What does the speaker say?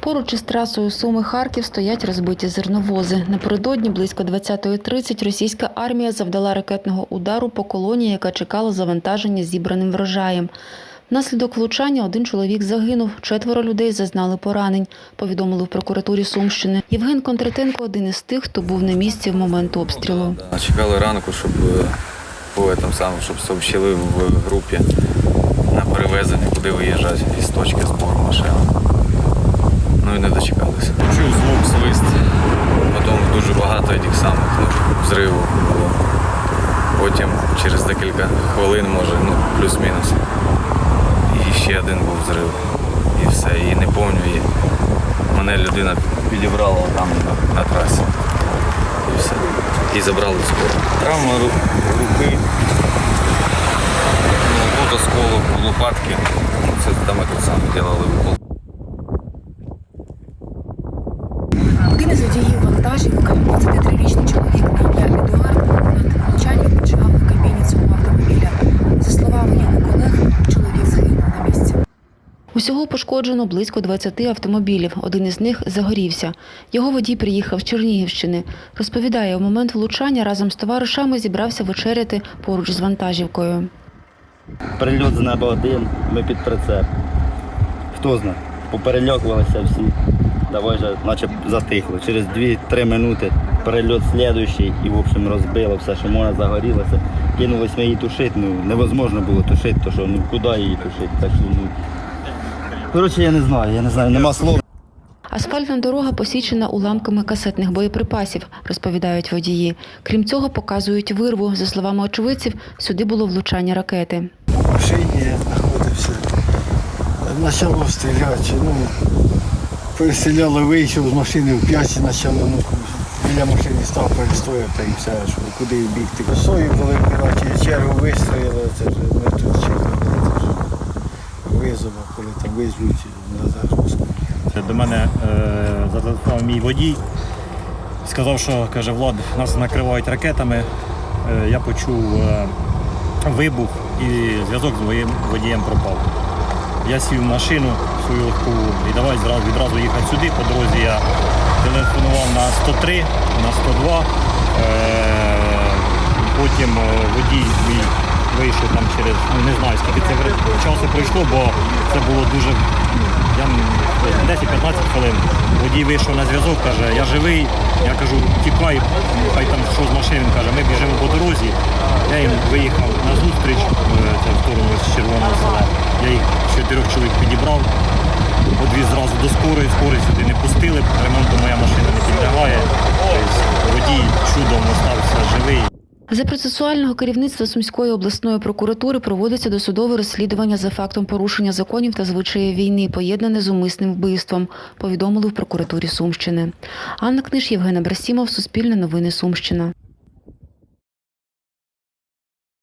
Поруч із трасою Суми Харків стоять розбиті зерновози. Напередодні близько 20.30 російська армія завдала ракетного удару по колонії, яка чекала завантаження зібраним врожаєм. Внаслідок влучання один чоловік загинув, четверо людей зазнали поранень, повідомили в прокуратурі Сумщини. Євген Контратенко один із тих, хто був на місці в момент обстрілу. Чекали ранку, щоб е, по щоб сообщили в групі на перевезення, куди виїжджати із точки збору машин. Ну і не дочекалися. Чув звук, свист, потім дуже багато тих самих ну, взривів було. Потім через декілька хвилин, може, ну, плюс-мінус. І ще один був взрив. І все. І не пам'ятаю. Мене людина підібрала там на, трасі. І все. І забрали в скору. Травма ру- руки. Ну, тут осколок, лопатки. Це там этот саме делали укол. Один із водіїв вантажівка, 23-річний чоловік на ім'я Едуард, над влучанням почав в кабіні цього автомобіля. За словами його колег, чоловік загинув на місці. Усього пошкоджено близько 20 автомобілів. Один із них загорівся. Його водій приїхав з Чернігівщини. Розповідає, у момент влучання разом з товаришами зібрався вечеряти поруч з вантажівкою. Прильот з неба один, ми під прицеп. Хто знає, поперельокувалися всі. Давай же, наче затихло. Через 2-3 минути перельот слідуючий і в общем розбило все, що можна загорілося. Кинулись ми її тушити, ну невозможно було тушити, то що ну куди її тушити, так що ну. Коротше, я не знаю, я не знаю, нема слов. Асфальтна дорога посічена уламками касетних боєприпасів, розповідають водії. Крім цього, показують вирву. За словами очевидців, сюди було влучання ракети. в машині знаходився. Почало стріляти. Ну, перестріляли, вийшов з машини в п'яті, почали, ну, біля машини став перестояв та і все, що куди бігти. Косою, коли коротше, чергу вистроїли, це вже ми тут чекали, це ж визова, коли там визвуть. Москву. Це До мене е, зателефонував мій водій. Сказав, що каже, Влад, нас накривають ракетами. Е, я почув е, вибух і зв'язок з моїм водієм пропав. Я сів в машину свою легку і давай зразу, відразу їхати сюди. По дорозі я телефонував на 103, на 102. Е, потім е, водій мій вийшов там через, ну не знаю скільки це часу пройшло, бо це було дуже ну, я не- 10-15 хвилин. Водій вийшов на зв'язок, каже, я живий. Я кажу, тікай, хай там що з машини, він каже, ми біжимо по дорозі. Я їм виїхав на зустріч, е, в сторону з червоного села. Я їх чотирьох чоловік до скорої, скорої сюди не пустили, ремонту моя машина не підлягає. Тобто водій чудом остався живий. За процесуального керівництва Сумської обласної прокуратури проводиться досудове розслідування за фактом порушення законів та звичаїв війни, поєднане з умисним вбивством, повідомили в прокуратурі Сумщини. Анна Книж, Євгена Брасімов, Суспільне новини Сумщина.